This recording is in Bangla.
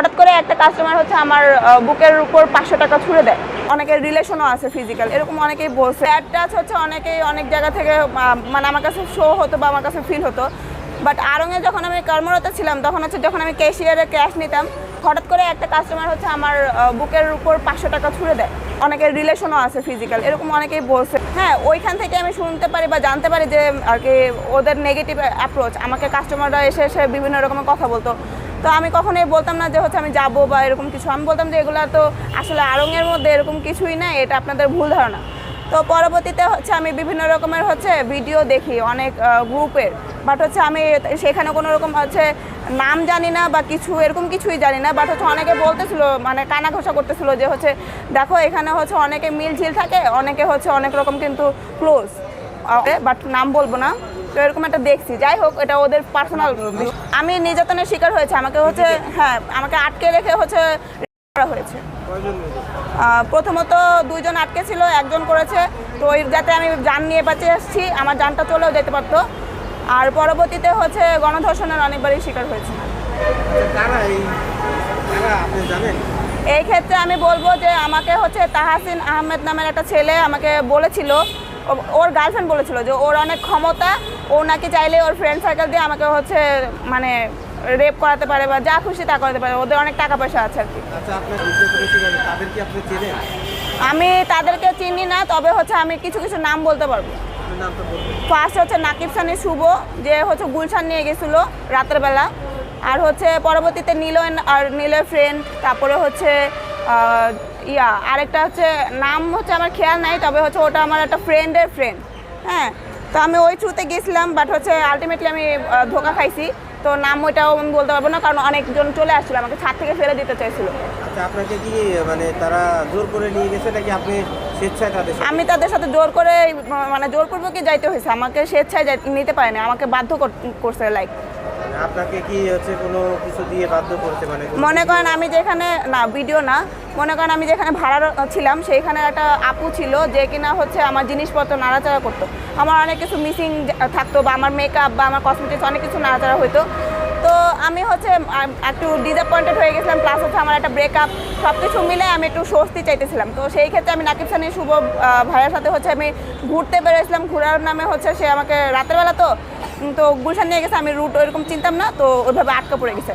হঠাৎ করে একটা কাস্টমার হচ্ছে আমার বুকের উপর পাঁচশো টাকা ছুড়ে দেয়। অনেকের রিলেশনও আছে ফিজিক্যাল এরকম অনেকেই বলছে। অ্যাড টাচ হচ্ছে অনেকেই অনেক জায়গা থেকে মানে আমার কাছে শো হতো বা আমার কাছে ফিল হতো। বাট আরঙে যখন আমি কর্মরত ছিলাম, তখন হচ্ছে যখন আমি ক্যাশিয়ারে ক্যাশ নিতাম, হঠাৎ করে একটা কাস্টমার হচ্ছে আমার বুকের উপর পাঁচশো টাকা ছুড়ে দেয়। অনেকের রিলেশনও আছে ফিজিক্যাল এরকম অনেকেই বলছে। হ্যাঁ ওইখান থেকে আমি শুনতে পারি বা জানতে পারি যে, আর কি, ওদের নেগেটিভ অ্যাপ্রোচ আমাকে কাস্টমাররা এসে এসে বিভিন্ন রকমের কথা বলতো। তো আমি কখনোই বলতাম না যে হচ্ছে আমি যাব বা এরকম কিছু। আমি বলতাম যে এগুলো তো আসলে আড়ঙের মধ্যে এরকম কিছুই না এটা আপনাদের ভুল ধারণা। তো পরবর্তীতে হচ্ছে আমি বিভিন্ন রকমের হচ্ছে ভিডিও দেখি অনেক গ্রুপের। বাট হচ্ছে আমি সেখানে কোনো রকম হচ্ছে নাম জানি না বা কিছু, এরকম কিছুই জানি না। বাট হচ্ছে অনেকে বলতেছিল মানে কানা ঘোষা করতেছিল যে হচ্ছে, দেখো এখানে হচ্ছে অনেকে মিল ঝিল থাকে, অনেকে হচ্ছে অনেক রকম কিন্তু ক্লোজ বাট নাম বলব না। তো এরকম একটা দেখছি। যাই হোক এটা ওদের পার্সোনাল আমি নির্যাতনের শিকার হয়েছে আমাকে হচ্ছে হ্যাঁ আমাকে আটকে রেখে হচ্ছে করা হয়েছে। প্রথমত দুইজন আটকে ছিল একজন করেছে। তো ওই যাতে আমি যান নিয়ে বাঁচে এসেছি আমার যানটা চলেও যেতে পারতো। আর পরবর্তীতে হচ্ছে গণধর্ষণের অনেকবারই শিকার হয়েছে। এই জানেন? এই ক্ষেত্রে আমি বলব যে আমাকে হচ্ছে তাহাসিন আহমেদ নামের একটা ছেলে আমাকে বলেছিল ওর গার্লফ্রেন্ড বলেছিল যে ওর অনেক ক্ষমতা ও নাকি চাইলে ওর ফ্রেন্ড সার্কেল দিয়ে আমাকে হচ্ছে মানে রেপ করাতে পারে বা যা খুশি তা করাতে পারে ওদের অনেক টাকা পয়সা আছে আর কি। আচ্ছা আমি তাদেরকে চিনি না তবে হচ্ছে আমি কিছু কিছু নাম বলতে পারব। ফার্স্ট হচ্ছে নাকিব সানি শুভ যে হচ্ছে গুলশান নিয়ে গেছিল রাতের বেলা আর হচ্ছে পরবর্তীতে নীলয় আর নীলয় ফ্রেন্ড তারপরে হচ্ছে ইয়া আরেকটা হচ্ছে নাম হচ্ছে আমার খেয়াল নাই তবে হচ্ছে ওটা আমার একটা ফ্রেন্ডের ফ্রেন্ড হ্যাঁ? তো আমি ওই থ্রুতে গেছিলাম বাট হচ্ছে আলটিমেটলি আমি ধোকা খাইছি। তো নাম ওইটাও আমি বলতে পারব না কারণ অনেকজন চলে আসছিল আমাকে ছাদ থেকে ফেলে দিতে চাইছিল। আচ্ছা আপনাকে কি মানে তারা জোর করে নিয়ে গেছে নাকি আপনি স্বেচ্ছায় তাদের সাথে- আমি তাদের সাথে জোর করে মানে জোরপূর্বকই যাইতে হয়েছে আমাকে স্বেচ্ছায় নিতে পারেনি আমাকে বাধ্য কর- করছে লাইক আপনাকে কি হচ্ছে কোনো কিছু দিয়ে বাধ্য করতে মানে মনে করেন আমি যেখানে না ভিডিও না মনে করেন আমি যেখানে ভাড়া ছিলাম সেইখানে একটা আপু ছিল যে কিনা হচ্ছে আমার জিনিসপত্র নাড়াচাড়া করতো। আমার অনেক কিছু মিসিং থাকতো বা আমার মেকআপ বা আমার কসমেটিক্স অনেক কিছু নাড়াচাড়া হতো তো আমি হচ্ছে একটু ডিসঅ্যাপয়েন্টেড হয়ে গেছিলাম প্লাস হচ্ছে আমার একটা ব্রেকআপ সব কিছু মিলে আমি একটু স্বস্তি চাইতেছিলাম। তো সেই ক্ষেত্রে আমি নাকিব সানি শুভ ভাইয়ের সাথে হচ্ছে আমি ঘুরতে বেরোয়েছিলাম, ঘোরার নামে হচ্ছে সে আমাকে রাতের বেলা তো তো গুলশান নিয়ে গেছে, আমি রুট ওইরকম চিনতাম না, তো ওইভাবে আটকা পড়ে গেছে।